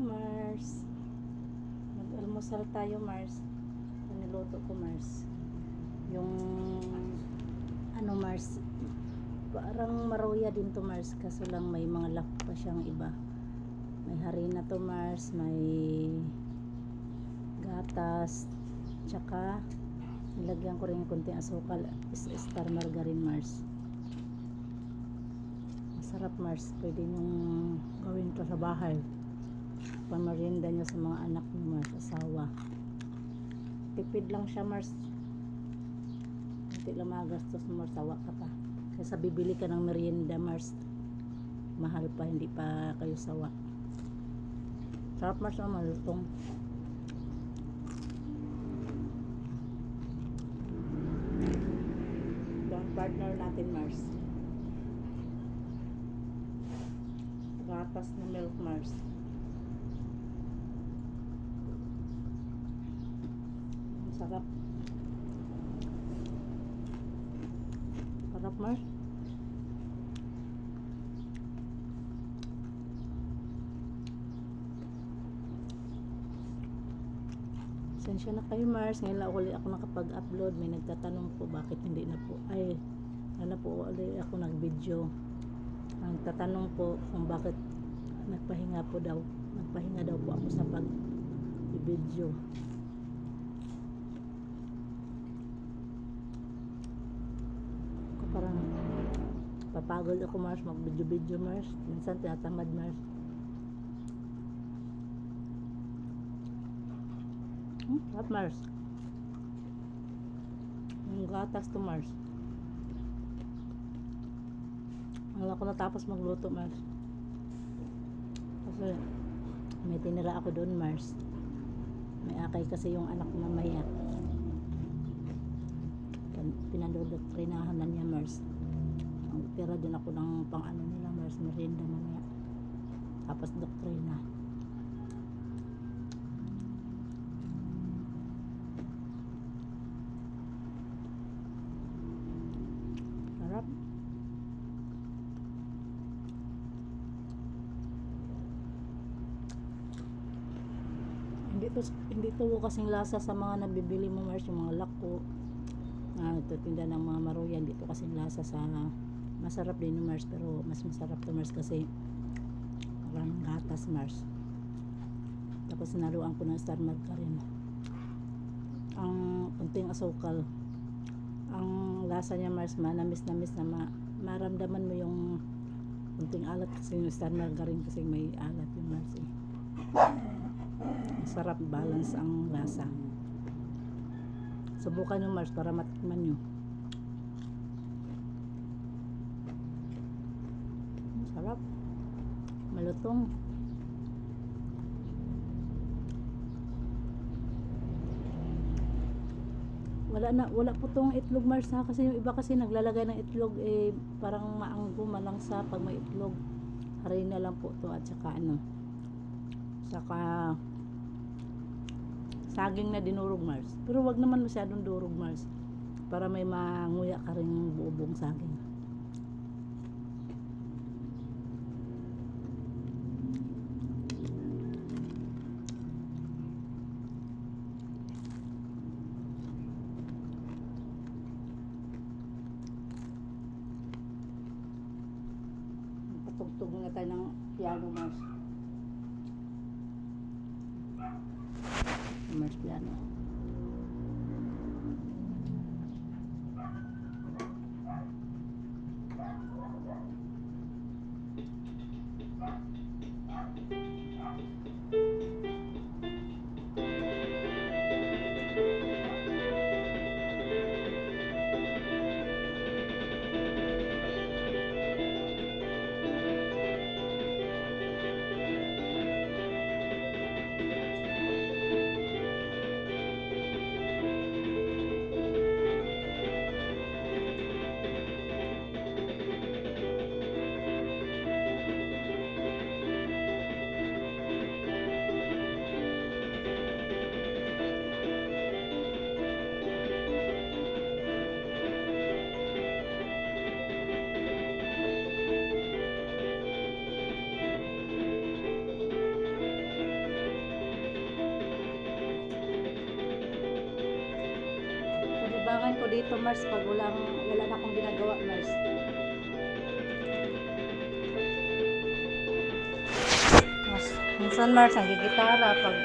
Mars. Mag-almusal tayo, Mars. Niluto ko, Mars. Yung, ano, Mars. Parang maroya din to, Mars. Kaso lang may mga lak pa siyang iba. May harina to, Mars. May gatas. Tsaka, nilagyan ko rin konting asukal. Is star margarine, Mars. Masarap, Mars. Pwede nyong gawin to sa bahay pamarienda nyo sa mga anak nyo Mars, asawa. Tipid lang siya Mars. Hindi lang magastos Mars, sawa ka pa. Kaysa bibili ka ng merienda Mars. Mahal pa, hindi pa kayo sawa. Sarap Mars ang malutong. Partner natin Mars. Gatas na milk Mars Sarap. Sarap, Mars. Sensya na kayo, Mars. Ngayon lang ulit ako nakapag-upload. May nagtatanong po bakit hindi na po. Ay, ano po ulit ako nag-video. Ang tatanong po kung bakit nagpahinga po daw. Nagpahinga daw po ako sa pag-video. Ako parang papagod ako Mars. Mag video video Mars. Minsan tinatamad Mars. Hmm, sarap Mars. Yung gatas to Mars. Wala ko natapos magluto Mars. Kasi may tinira ako doon Mars. May akay kasi yung anak mamaya. Pinadodoktrinahan na niya Tira din ako ng pang ano nila Mars merienda mamaya. Tapos doktrina. Sarap. Hindi to hindi to kasing lasa sa mga nabibili mo Mars yung mga lako na nagtitinda ng mga maruyan dito kasing lasa sa masarap din yung Mars pero mas masarap to Mars kasi maraming gatas Mars. Tapos naluan ko ng star margarine ang kunting asukal. Ang lasa niya Mars manamis namis na ma maramdaman mo yung kunting alat kasi yung star margarine kasi may alat yung Mars eh. masarap balance ang lasa. Subukan nyo Mars para matikman nyo sarap malutong wala na wala po tong itlog Mars ha? Kasi yung iba kasi naglalagay ng itlog eh parang maanggo malang sa pag may itlog. Harina lang po to at saka ano saka saging na dinurog Mars. Pero wag naman masyadong durog Mars para may manguya ka rin buong saging patugtog na tayo ng piano Mars Mars piano libangan ko dito, Mars, pag walang, wala na akong ginagawa, Mars. Mas, minsan, Mars, ang gigitara, pag